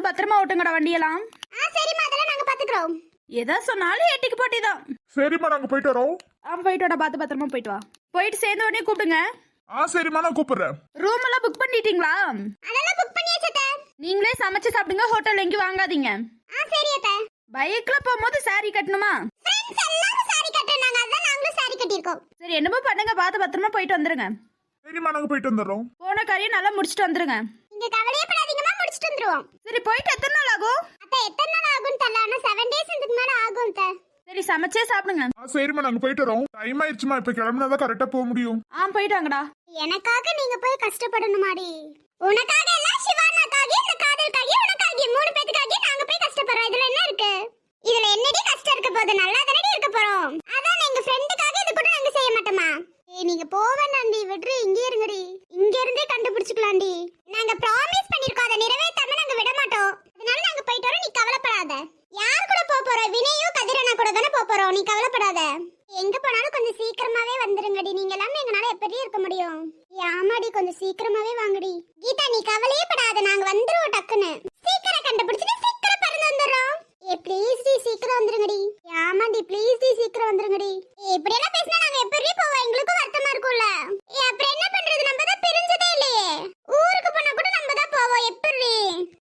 பத்திரமா ஓட்டுங்கடா வண்டியெல்லாம். ஆ சரிம்மா அதெல்லாம் நாங்க பாத்துக்கிறோம். எதா சொன்னாலும் எட்டிக்கு போட்டி தான் சரிம்மா நாங்க போயிட்டு வரோம். ஆ போயிட்டு வாடா பார்த்து பத்திரமா போயிட்டு வா. போயிட்டு சேர்ந்த உடனே கூப்பிடுங்க. ஆ சரிம்மா நான் கூப்பிடுறேன். ரூம் எல்லாம் புக் பண்ணிட்டீங்களா? அதெல்லாம் புக் பண்ணியாச்சு அத்தை. நீங்களே சமைச்சு சாப்பிடுங்க ஹோட்டல் எங்கேயும் வாங்காதீங்க. ஆ சரி அத்தை. பைக்ல போகும்போது saree கட்டணுமா? ஃப்ரெண்ட்ஸ் எல்லாரும் சாரி கட்டுறாங்க அதான் நாங்களும் சாரி கட்டியிருக்கோம். சரி என்னமோ பண்ணுங்க பார்த்து பத்திரமா போயிட்டு வந்துருங்க. சரிம்மா நாங்க போயிட்டு வந்துடுறோம். போன காரியம் நல்லா முடிச்சுட்டு வந்துருங்க. நீங்க கவலையே வந்துருவோம் சரி போயிட்டு எத்தனை நாள் ஆகும்? அத்தை எத்தனை நாள் ஆகும் தெரியல. ஆனா செவன் டேஸ் இதுக்கு மேல ஆகும் அத்தை. சரி சமைச்சே சாப்பிடுங்க. ஆ சரிம்மா நாங்க போயிட்டு வரோம். டைம் ஆயிடுச்சுமா இப்ப கிளம்புனாதான் கரெக்டா போக முடியும். ஆ போயிட்டு வாங்கடா. எனக்காக நீங்க போய் கஷ்டப்படணுமாடி? உனக்காக எல்லாம் சிவானாக்காக இந்த காதலுக்காக உனக்காக மூணு பேத்துக்காக நாங்க போய் கஷ்டப்படுறோம். இதுல என்ன இருக்கு? இதுல என்னடி கஷ்டம் இருக்க போகுது? நல்லா தானடி இருக்க போறோம். அதான் எங்க ஃப்ரெண்டுக்காக இது கூட நாங்க செய்ய மாட்டோமா? ஏய் நீங்க போவேண்டாண்டி விட்ரு இங்கே இருங்கடி. இங்க இருந்தே கண்டுபிடிச்சுக்கலாம்டி. நாங்க ப்ராமிஸ் பண்ணிருக்கோம் அதை நிறைவேற்றாம நாங்க விட மாட்டோம் அதனால நாங்க போயிட்டு வரோம் நீ கவலைப்படாத யார் கூட போக போற வினையோ கதிரனா கூட தானே போக போறோம் நீ கவலைப்படாத எங்க போனாலும் கொஞ்சம் சீக்கிரமாவே வந்துருங்கடி நீங்க எல்லாமே எங்கனால எப்படி இருக்க முடியும்? ஆமாடி கொஞ்சம் சீக்கிரமாவே வாங்கடி. கீதா நீ கவலையே படாத நாங்க வந்துருவோம் டக்குன்னு. சீக்கிரம் கண்டுபிடிச்சிட்டு சீக்கிரம் பறந்து வந்துடுறோம். ஏ ப்ளீஸ் டி சீக்கிரம் வந்துருங்கடி. ஆமாடி ப்ளீஸ் டி சீக்கிரம் வந்துருங்கடி. இப்படி எல்லாம் பேசினா நாங்க எப்படி போவோம்? எங்களுக்கும் வருத்தமா இருக்கும்ல. ஏ அப்புறம் என்ன பண்றது? நம்ம தான் பிரிஞ்சதே இல்லையே. ஊருக்கு போனா கூட நம்ம தான் போவோம் எப்படி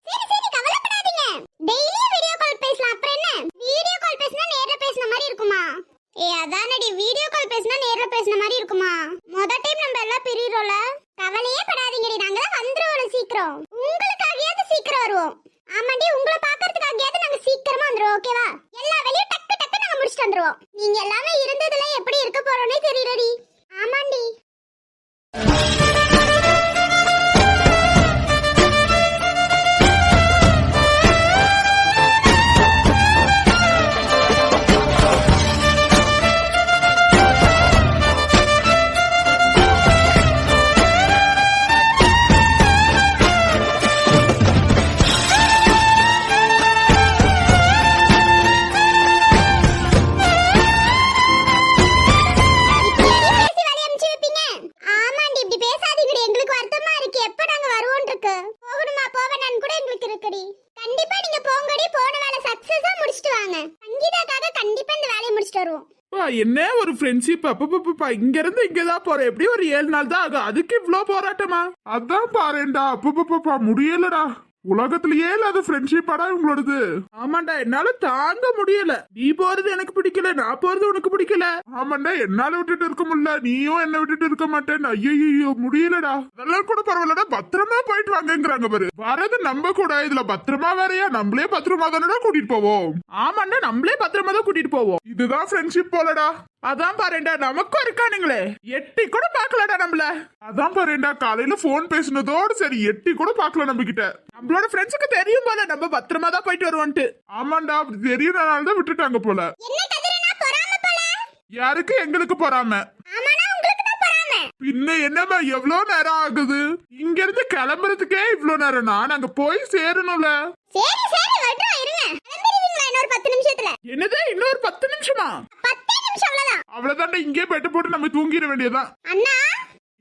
சரி சரி கவலைப்படாதீங்க டெய்லியும் வீடியோ கால் பேசலாம் அப்புறம் என்ன வீடியோ கால் பேசினா நேர்ல பேசின மாதிரி இருக்குமா ஏய் அதானடி வீடியோ கால் பேசினா நேர்ல பேசின மாதிரி இருக்குமா முத டைம் நம்ம எல்லாம் பிரியிறோம்ல கவலையே படாதீங்கடி நாங்க தான் வந்துருவோம் சீக்கிரம் உங்களுக்காகயாவது சீக்கிரம் வருவோம் ஆமாண்டி உங்களை பாக்குறதுக்காகயாவது நாங்க சீக்கிரமா வந்துருவோம் ஓகேவா? எல்லா வேலையும் டக்கு டக்கு நாங்க முடிச்சிட்டு வந்துருவோம். நீங்க எல்லாமே இருந்ததுல எப்படி இருக்க போறோம்னே தெரியலடி. ஆமாண்டி. இருக்கு. போகணுமா, போவேணான்னு கூட எங்களுக்கு இருக்குடி. கண்டிப்பா நீங்க போங்கடி. போன வேலை சக்சஸா முடிச்சிட்டு வாங்க. சங்கீதாக்காக கண்டிப்பா இந்த வேலையை முடிச்சிட்டு வருவோம். என்ன ஒரு ஃப்ரெண்ட்ஷிப் அப்பப்பப்பா இங்க இருந்து இங்கதான் போறேன் எப்படி ஒரு ஏழு நாள் தான் ஆகும் அதுக்கு இவ்ளோ போராட்டமா அதான் பாருடா அப்பப்பப்பா முடியலடா உலகத்திலேயே இல்லாத ஃப்ரெண்ட்ஷிப்பாடா இவங்களோடது. ஆமாண்டா என்னால தாங்க முடியல. நீ போறது எனக்கு பிடிக்கல நான் போறது உனக்கு பிடிக்கல. ஆமாண்டா என்னால விட்டுட்டு இருக்க முடியல. நீயும் என்ன விட்டுட்டு இருக்க மாட்டேன் ஐயோ முடியலடா. அதெல்லாம் கூட பரவாயில்லடா பத்திரமா போயிட்டு வாங்கங்கிறாங்க பாரு. வரது நம்ப கூட இதுல பத்திரமா வேறயா? நம்மளே பத்திரமா தானடா கூட்டிட்டு போவோம்? ஆமாண்டா நம்மளே பத்திரமா தான் கூட்டிட்டு போவோம். இதுதான் ஃப்ரெண்ட்ஷிப் போலடா. அதான் பாருண்டா நமக்கும் இருக்கானுங்களே. எட்டி கூட பாக்கலடா நம்மள. அதான் பாருண்டா காலையில போன் பேசுனதோட சரி எட்டி கூட பாக்கல நம்ம கிட்ட நம்மளோட ஃப்ரெண்ட்ஸுக்கு தெரியும் போல நம்ம பத்திரமா தான் போயிட்டு வருவோன்ட்டு. ஆமாண்டா அப்படி தெரியறனால தான் விட்டுட்டாங்க போல? யாருக்கு எங்களுக்கு போறாம. பின்ன என்னம்மா எவ்வளவு நேரம் ஆகுது? இங்க இருந்து கிளம்புறதுக்கே இவ்வளவு நேரம்னா நாங்க போய் சேரணும்ல. சரி, சரி, வர்றோம், இருங்க. கிளம்பிடுவீங்களா இன்னொரு பத்து நிமிஷத்துல? என்னது இன்னொரு பத்து நிமிஷமா? பத்தே நிமிஷம் அவ்வளவுதான். இங்கே பெட்டு போட்டு நம்ம தூங்கிட வேண்டியதுதான் அண்ணா,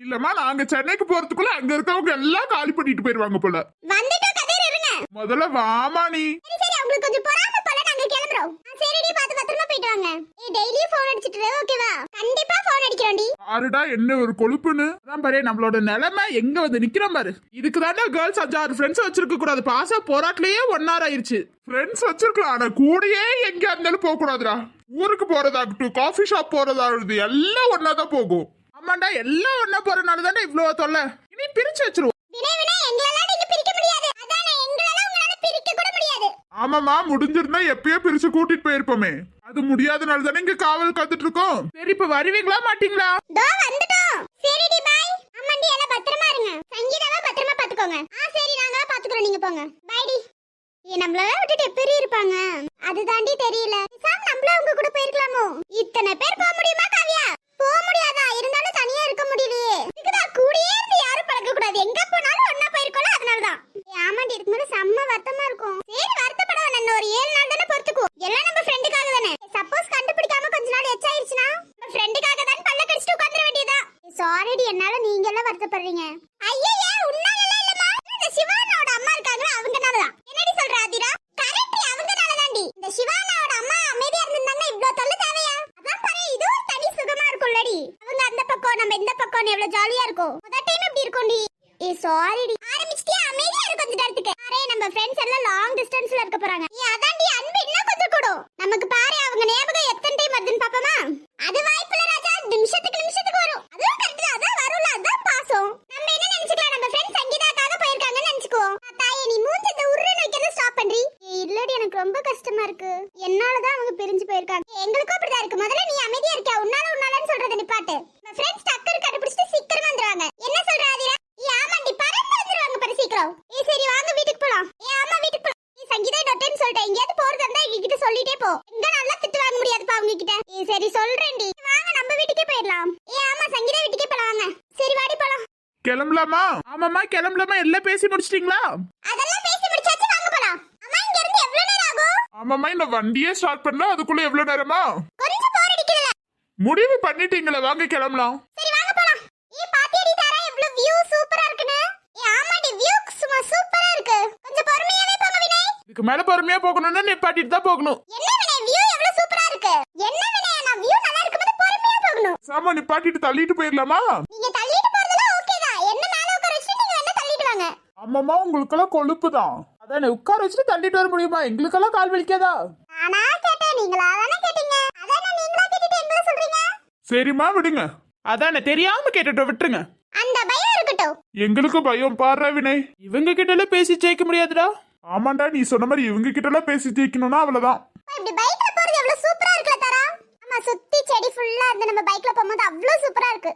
இல்லம்மா நாங்க சென்னைக்கு போறதுக்குள்ள அங்க இருக்கவங்க எல்லாம் காலி பண்ணிட்டு போயிருவாங்க போல கதிர், இருங்க. முதல்ல வாமா நீ சரி உங்களுக்கு கொஞ்சம் பொறாம போல நாங்க கிளம்புறோம் பத்திரமா நீ டெய்லி டெய்லியும் ஃபோன் அடிச்சிட்டு இரு, ஓகேவா கண்டிப்பா ஃபோன் அடிக்கிறோம்டி பாருடா என்ன ஒரு கொழுப்புன்னு? அதான் பாரு நம்மளோட நிலைமை எங்க வந்து நிக்கிறோம் பாரு. இதுக்கு தானே கேர்ள்ஸ் அஞ்சாறு ஃப்ரெண்ட்ஸ் வச்சிருக்க கூடாது. பாச போராட்டிலேயே ஒன் ஹவர் ஆயிருச்சு. ஃப்ரெண்ட்ஸ் வச்சிருக்கலாம் ஆனா கூடயே எங்க இருந்தாலும் போக கூடாதுடா. ஊருக்கு போறதாகட்டும் காஃபி ஷாப் போறதாகட்டும் எல்லாம் ஒன்னா தான் போகும். ஆமாண்டா எல்லாம் ஒன்னா போறதுனால தானே இவ்வளவு தொல்லை. இனி பிரிச்சு வச்சிருவோம் வினய் வினய் எங்களெல்லாம் நீங்க பிரிக்க முடியாது அதானே எங்களெல்லாம் உங்களால பிரிக்க கூட முடியாது ஆமாமா முடிஞ்சிருந்தா எப்பயோ பிரிச்சு கூட்டிட்டு போயிருப்போமே. அது முடியாதனால தானே இங்க காவல் காத்துட்டு இருக்கோம் சரி இப்ப வருவீங்களா மாட்டீங்களா? தோ வந்துட்டோம். சரிடி பாய் அம்மாண்டி எல்லாம் பத்திரமா இருங்க. சங்கீதாவை பத்திரமா பாத்துக்கோங்க. ஆ சரி நாங்க பாத்துக்கிறோம். நீங்க போங்க. பாய்டி ஏ நம்மளால விட்டுட்டு எப்படி இருப்பாங்க? அதுதாண்டி தெரியல. பேசாம நம்மள அவங்க கூட போயிருக்கலாமோ? இத்தனை பேர் போக முடியுமா காவியா? போக முடியாதா? இருந்தாலும் தனியா இருக்க முடியலையே. இதுக்குதான் கூடயே இருந்து யாரும் பழக்க கூடாது எங்க போனாலும் ஒண்ணா போயிருக்கோம் அதனாலதான் ஏ, ஆமாண்டி இதுக்கு மேல செம்ம வருத்தமா இருக்கும் சரி வருத்தப்பட வேணாம் இன்னும் ஒரு ஏழு நாள் தானே பொறுத்துக்குவோம் எல்லாம் நம்ம ஃப்ரெண்டுக்காக தானே சப்போஸ் கண்டுபிடிக்காம கொஞ்ச நாள் எச்சாயிருச்சுன்னா நம்ம ஃப்ரெண்டுக்காக தான் பல்ல கடிச்சிட்டு உட்காந்துட வேண்டியதா சாரிடி என்னால நீங்க எல்லாம் வருத்தப்படுறீங்க ஐயே உன்னால எல்லாம் இல்லம்மா இந்த சிவானோட அம்மா இருக்காங்களா அவங்கனால தான் என்னடி சொல்ற அதிரா சாரிடி ஆரம்பிச்சிட்டியா அமைதியா இரு கொஞ்ச நேரத்துக்கு. அரே நம்ம ஃப்ரெண்ட்ஸ் எல்லாம் லாங் டிஸ்டன்ஸ்ல இருக்க போறாங்க ஏ அதான்டி அன்பு இன்னும் கொஞ்சம் கூடும் நமக்கு பாரு அவங்க ஞாபகம் எத்தனை டைம் வருதுன்னு பாப்போமா அது வாய்ப்பில்ல ராஜா நிமிஷத்துக்கு நிமிஷத்துக்கு வரும் அதுவும் கரெக்ட் தான் அதான் வரும்ல அதான் பாசம் நம்ம என்ன நினைச்சுக்கலாம் நம்ம ஃப்ரெண்ட் சங்கீதாக்காக போயிருக்காங்கன்னு நினைச்சுக்குவோம் தாயே நீ மூஞ்சி இந்த உருன்னு வைக்கிறத ஸ்டாப் பண்றி ஏய், இல்லடி எனக்கு ரொம்ப கஷ்டமா இருக்கு என்னாலதான் அவங்க பிரிஞ்சு போயிருக்காங்க ஏய், எங்களுக்கும் அப்படிதான் இருக்கு முதல்ல நீ அமைதியா இருக்கியா உன்னால உன்னாலன்னு சொல்றத நிப்பாட்டு நம்ம ஃப்ரெண்ட்ஸ் டக்கர் கண்டுபிடிச்சிட்டு சீக்கிரம் வந்துருவாங்க என்ன சொல்ற ஆதிரா ஏய் ஆமாண்டி பறந்து வந்துருவாங்க பாரு சீக்கிரம் ஏய் சரி வாங்க வீட்டுக்கு போலாம் ஏய் ஆமா வீட்டுக்கு போலாம் ஏய் சங்கீதா இன்னொரு டைம் சொல்லிட்டேன் எங்கேயாவது போறதா இருந்தா எங்க கிட்ட சொல்லிட்டே போ எங்க நல்லா திட்டு வாங்க முடியாதுப்பா அவங்க கிட்ட ஏய் சரி சொல்றேன்டி வாங்க நம்ம வீட்டுக்கே போயிடலாம் ஏய் ஆமா சங்கீதா வீட்டுக்கே போலாம் வாங்க சரி வாடி போலாம் கிளம்பலாமா? ஆமாம்மா கிளம்பலாமா? எல்லாம் பேசி முடிச்சிட்டீங்களா? அதெல்லாம் பேசி முடிச்சாச்சு வாங்க போலாம். அம்மா இங்க இருந்து எவ்வளவு நேரம் ஆகும்? ஆமாம்மா இந்த வண்டியே ஸ்டார்ட் பண்ணல அதுக்குள்ள எவ்வளவு நேரமா? கொஞ்சம் போர் அடிக்கல. முடிவு பண்ணிட்டீங்களா வாங்க கிளம்பலாம். சரி வாங்க போலாம். ஏய் பாத்தியடி தாரா எவ்வளவு வியூ சூப்பரா இருக்குன்னு. ஏய் ஆமாடி வியூ சும்மா சூப்பரா இருக்கு. கொஞ்சம் பொறுமையாவே போங்க வினய். இதுக்கு மேல பொறுமையா போகணும்னா நிப்பாட்டிட்டு தான் போகணும். என்ன வினய் வியூ எவ்வளவு சூப்பரா இருக்கு? என்ன வினய் நான் வியூ நல்லா இருக்கும்போது பொறுமையா போகணும். சாமா நிப்பாட்டிட்டு தள்ளிட்டு போயிடலாமா? ஆமாம்மா உங்களுக்கெல்லாம் கொழுப்பு தான் அதானே உட்கார வச்சுட்டு தள்ளிட்டு வர முடியுமா? எங்களுக்கெல்லாம் கால் வலிக்காதா? நானா கேட்டேன் நீங்களா தானே கேட்டீங்க? அதானே நீங்களா கேட்டுட்டு எங்களை சொல்றீங்க? சரிம்மா விடுங்க. அதானே தெரியாம கேட்டுட்டு விட்டுருங்க. அந்த பயம் இருக்கட்டும். எங்களுக்கு பயம் பாடுறா வினய். இவங்க கிட்ட எல்லாம் பேசி ஜெயிக்க முடியாதுடா. ஆமாண்டா நீ சொன்ன மாதிரி இவங்க கிட்ட எல்லாம் பேசி ஜெயிக்கணும்னா அவ்வளவுதான். இப்படி பைக்ல போறது எவ்வளவு சூப்பரா இருக்குல்ல தாரா. ஆமா சுத்தி செடி ஃபுல்லா இருந்து நம்ம பைக்ல போகும்போது அவ்வளவு சூப்பரா இருக்கு.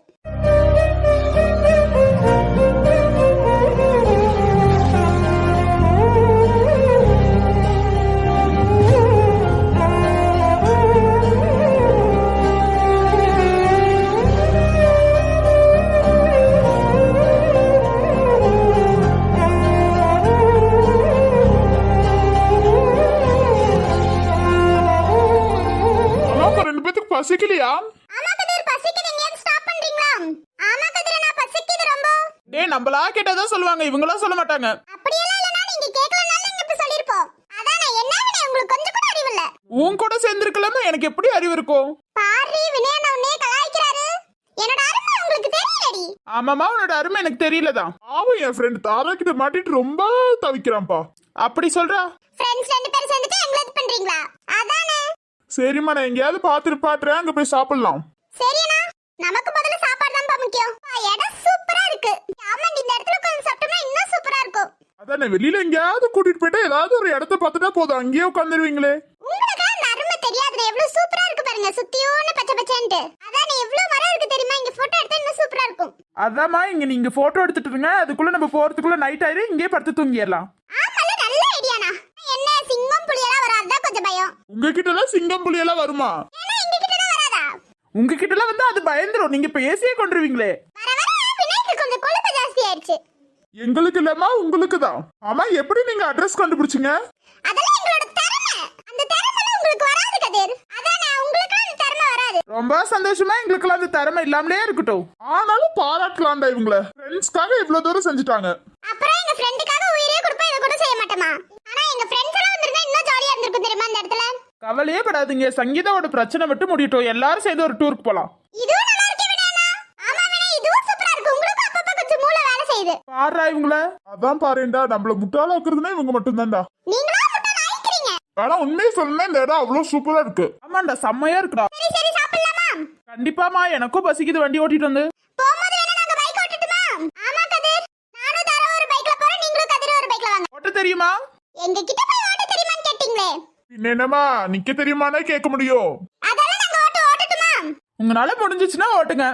பசிக்கலையா? ஆமா கதிர் பசிக்குது. எங்கேயாவது ஸ்டாப் பண்றீங்களா? ஆமா கதிர் நான் பசிக்குது ரொம்ப. டேய் நம்மளா கேட்டாதான் சொல்லுவாங்க. இவங்களா சொல்ல மாட்டாங்க. அப்படியெல்லாம் இல்லனா நீங்க கேட்கலனால நீங்க இப்ப சொல்லிருப்போம் அதானே என்ன வினய் உங்களுக்கு கொஞ்சம் கூட அறிவு இல்ல உன் கூட சேர்ந்திருக்கலாமா எனக்கு எப்படி அறிவு இருக்கும் பாரு வினய் நான் உன்னைய கலாய்க்கிறாரு. என்னோட அருமை உங்களுக்கு தெரியலடி. ஆமாமா உன்னோட அருமை எனக்கு தெரியலதான். ஆவும் என் ஃப்ரெண்ட் தாரா கிட்ட மாட்டிட்டு ரொம்ப தவிக்கிறான்ப்பா. அப்படி சொல்றா? ஃப்ரெண்ட்ஸ் ரெண்டு பேரும் சேர்ந்துட்டு எங்களை இது பண்றீங்களா? அதானே. சரிம்மா நான் எங்கேயாவது பார்த்துட்டு பாட்டுறேன் அங்க போய் சாப்பிடலாம். சரியண்ணா நமக்கு முதல்ல சாப்பாடு தான்ப்பா முக்கியம். ஆ, இடம் சூப்பரா இருக்கு. ஆமா இந்த இடத்துல உட்கார்ந்து சாப்பிட்டோம்னா இன்னும் சூப்பரா இருக்கும். அதானே வெளியில எங்கேயாவது கூட்டிட்டு போயிட்டா ஏதாவது ஒரு இடத்த பார்த்துட்டா போதும். அங்கேயே உட்காந்துருவீங்களே. உங்களுக்கு அந்த அருமை தெரியாதுல எவ்வளவு சூப்பரா இருக்கு பாருங்க. சுத்தியோன்னு பச்சை பச்சைன்ட்டு. அதானே எவ்வளவு மரம் இருக்கு தெரியுமா? இங்க போட்டோ எடுத்தா இன்னும் சூப்பரா இருக்கும். அதாம்மா இங்க நீங்க போட்டோ எடுத்துட்டு இருங்க. அதுக்குள்ள நம்ம போறதுக்குள்ள நைட் ஆயிரும். இங்கேயே படுத்து தூங்கிடலாம். ஆமால உங்ககிட்ட எல்லாம் சிங்கம் புலி எல்லாம் வருமா உங்ககிட்ட எல்லாம் வந்து அது பயந்துரும். நீங்க பேசியே கொண்டுருவீங்களே. எங்களுக்கு இல்லம்மா உங்களுக்கு தான். ஆமா எப்படி நீங்க அட்ரஸ் கண்டுபிடிச்சீங்க? ரொம்ப சந்தோஷமா எங்களுக்குலாம் அந்த திறமை இல்லாமலே இருக்கட்டும். ஆனாலும் பாராட்டலாம்டா இவங்கள. ஃப்ரெண்ட்ஸ்க்காக இவ்வளவு தூரம் செஞ்சுட்டாங்க. அப்புறம் எங்க ஃப்ரெண்டுக்காக உயிரே கொடுப்போம் இதை கூட செய்ய மாட்டோமா ஆனா எங்க ஃப்ரெண்ட்ஸ் எல்லாம் வந்திருந்தா இன்னும் ஜாலியா இருந்திருக்கும் தெரியுமா அந்த இடத்துல? கவலையே படாதீங்க. சங்கீதாவோட பிரச்சனை விட்டு முடியட்டும். எல்லாரும் சேர்ந்து ஒரு டூருக்கு போலாம். பாடுறா இவங்கள. அதான் பாருடா நம்மள முட்டாளாக்குறதுனா இவங்க மட்டும்தான்டா. நீங்களா முட்டை நாய்க்கிறீங்க ஆனா உண்மையை சொல்லணும்னா இந்த இடம் அவ்வளவு சூப்பரா இருக்கு. ஆமாண்டா செம்மையா இருக்குடா. சரி சரி சாப்பிடலாமா? கண்டிப்பாமா எனக்கும் பசிக்குது. வண்டி ஓட்டிட்டு வந்து. போகும்போது வேணா நாங்க பைக் ஓட்டட்டுமா? ஆமா கதிர். நானும் தர ஒரு பைக்ல போறேன். நீங்களும் கதிர் ஒரு பைக்ல வாங்க. ஓட்ட தெரியுமா? எங்க கிட்ட போய் ஓட்ட தெரியுமான்னு கேட்டீங்களே. என்னமா நிக்க தெரியுமானே கேட்க முடியும். உங்களால முடிஞ்சிச்சுன்னா ஓட்டுங்க.